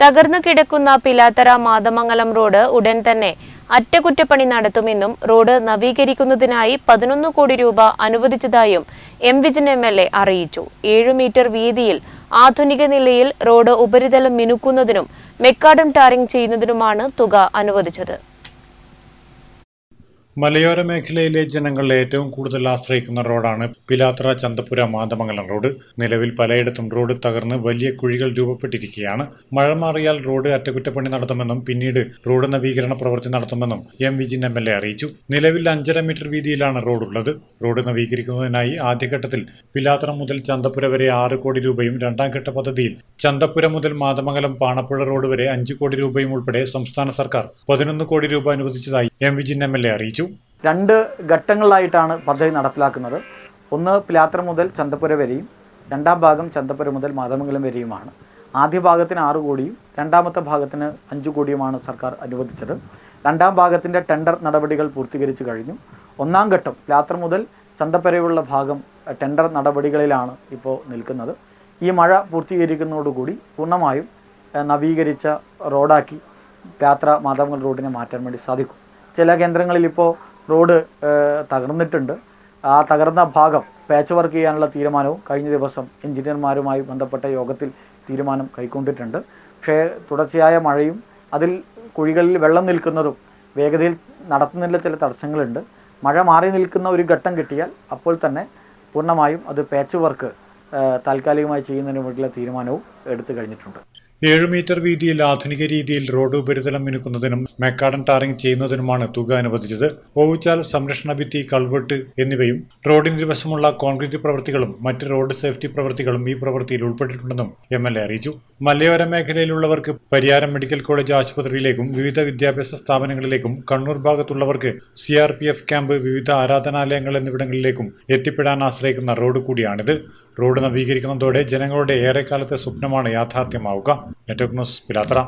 തകർന്നു കിടക്കുന്ന പിലാത്തറ മാതമംഗലം റോഡ് ഉടൻ തന്നെ അറ്റകുറ്റപ്പണി നടത്തുമെന്നും റോഡ് നവീകരിക്കുന്നതിനായി പതിനൊന്ന് കോടി രൂപ അനുവദിച്ചതായും M Vijin M L A അറിയിച്ചു. ഏഴു മീറ്റർ വീതിയിൽ ആധുനിക നിലയിൽ റോഡ് ഉപരിതലം മിനുക്കുന്നതിനും മെക്കാഡം ടാറിംഗ് ചെയ്യുന്നതിനുമാണ് തുക അനുവദിച്ചത്. മലയോര മേഖലയിലെ ജനങ്ങൾ ഏറ്റവും കൂടുതൽ ആശ്രയിക്കുന്ന റോഡാണ് പിലാത്ര ചന്തപുര മാതമംഗലം റോഡ്. നിലവിൽ പലയിടത്തും റോഡ് തകർന്ന് വലിയ കുഴികൾ രൂപപ്പെട്ടിരിക്കുകയാണ്. മഴ മാറിയാൽ റോഡ് അറ്റകുറ്റപ്പണി നടത്തുമെന്നും പിന്നീട് റോഡ് നവീകരണ പ്രവൃത്തി നടത്തുമെന്നും M Vijin M L A അറിയിച്ചു. നിലവിൽ അഞ്ചര മീറ്റർ വീതിയിലാണ് റോഡുള്ളത് റോഡ് നവീകരിക്കുന്നതിനായി ആദ്യഘട്ടത്തിൽ പിലാത്ര മുതൽ ചന്തപുര വരെ ആറ് കോടി രൂപയും രണ്ടാം ഘട്ട പദ്ധതിയിൽ ചന്തപുര മുതൽ മാതമംഗലം പാണപ്പുഴ റോഡ് വരെ അഞ്ച് കോടി രൂപയും ഉൾപ്പെടെ സംസ്ഥാന സർക്കാർ പതിനൊന്ന് കോടി രൂപ അനുവദിച്ചതായി M Vijin M L A അറിയിച്ചു. രണ്ട് ഘട്ടങ്ങളിലായിട്ടാണ് പദ്ധതി നടപ്പിലാക്കുന്നത്. ഒന്ന് പിലാത്ര മുതൽ ചന്തപ്പുര വരെയും രണ്ടാം ഭാഗം ചന്തപ്പുര മുതൽ മാതമംഗലം വരെയുമാണ്. ആദ്യ ഭാഗത്തിന് ആറ് കോടിയും രണ്ടാമത്തെ ഭാഗത്തിന് അഞ്ച് കോടിയുമാണ് സർക്കാർ അനുവദിച്ചത്. രണ്ടാം ഭാഗത്തിന്റെ ടെൻഡർ നടപടികൾ പൂർത്തീകരിച്ചു കഴിഞ്ഞു. ഒന്നാം ഘട്ടം പിലാത്ര മുതൽ ചന്തപ്പുരയുള്ള ഭാഗം ടെൻഡർ നടപടികളിലാണ് ഇപ്പോൾ നിൽക്കുന്നത്. ഈ മഴ പൂർത്തീകരിക്കുന്നതോടുകൂടി പൂർണമായും നവീകരിച്ച റോഡാക്കി യാത്ര മാതാമംഗൽ റോഡിനെ മാറ്റാൻ വേണ്ടി സാധിക്കും. ചില കേന്ദ്രങ്ങളിൽ ഇപ്പോൾ റോഡ് തകർന്നിട്ടുണ്ട്. ആ തകർന്ന ഭാഗം പാച്ച് വർക്ക് ചെയ്യാനുള്ള തീരുമാനവും കഴിഞ്ഞ ദിവസം എഞ്ചിനീയർമാരുമായി ബന്ധപ്പെട്ട യോഗത്തിൽ തീരുമാനം കൈക്കൊണ്ടിട്ടുണ്ട്. പക്ഷേ തുടർച്ചയായ മഴയും അതിൽ കുഴികളിൽ വെള്ളം നിൽക്കുന്നതും വേഗതയിൽ നടത്തുന്നതിൽ ചില തടസ്സങ്ങളുണ്ട്. മഴ മാറി നിൽക്കുന്ന ഒരു ഘട്ടം കിട്ടിയാൽ അപ്പോൾ തന്നെ പൂർണമായും അത് പാച്ച് വർക്ക് താൽക്കാലികമായി ചെയ്യുന്നതിന് വേണ്ടിയുള്ള തീരുമാനവും എടുത്തു കഴിഞ്ഞിട്ടുണ്ട്. ഏഴ് മീറ്റർ വീതിയിൽ ആധുനിക രീതിയിൽ റോഡ് ഉപരിതലം മിനുക്കുന്നതിനും മെക്കാഡൻ ടാറിംഗ് ചെയ്യുന്നതിനുമാണ് തുക അനുവദിച്ചത്. ഓവുചാൽ സംരക്ഷണ ഭിത്തി കൾവെട്ട് എന്നിവയും റോഡിന് വശമുള്ള കോൺക്രീറ്റ് പ്രവൃത്തികളും മറ്റ് റോഡ് സേഫ്റ്റി പ്രവൃത്തികളും ഈ പ്രവൃത്തിയിൽ ഉൾപ്പെട്ടിട്ടുണ്ടെന്നും എ അറിയിച്ചു. മലയോര മേഖലയിലുള്ളവർക്ക് പരിയാരം മെഡിക്കൽ കോളേജ് ആശുപത്രിയിലേക്കും വിവിധ വിദ്യാഭ്യാസ സ്ഥാപനങ്ങളിലേക്കും Kannur ഭാഗത്തുള്ളവർക്ക് C R P F camp വിവിധ ആരാധനാലയങ്ങൾ എന്നിവിടങ്ങളിലേക്കും എത്തിപ്പെടാൻ ആശ്രയിക്കുന്ന റോഡ് കൂടിയാണിത്. റോഡ് നവീകരിക്കുന്നതോടെ ജനങ്ങളുടെ ഏറെക്കാലത്തെ സ്വപ്നമാണ് യാഥാർത്ഥ്യമാവുക. Network news Pilathara.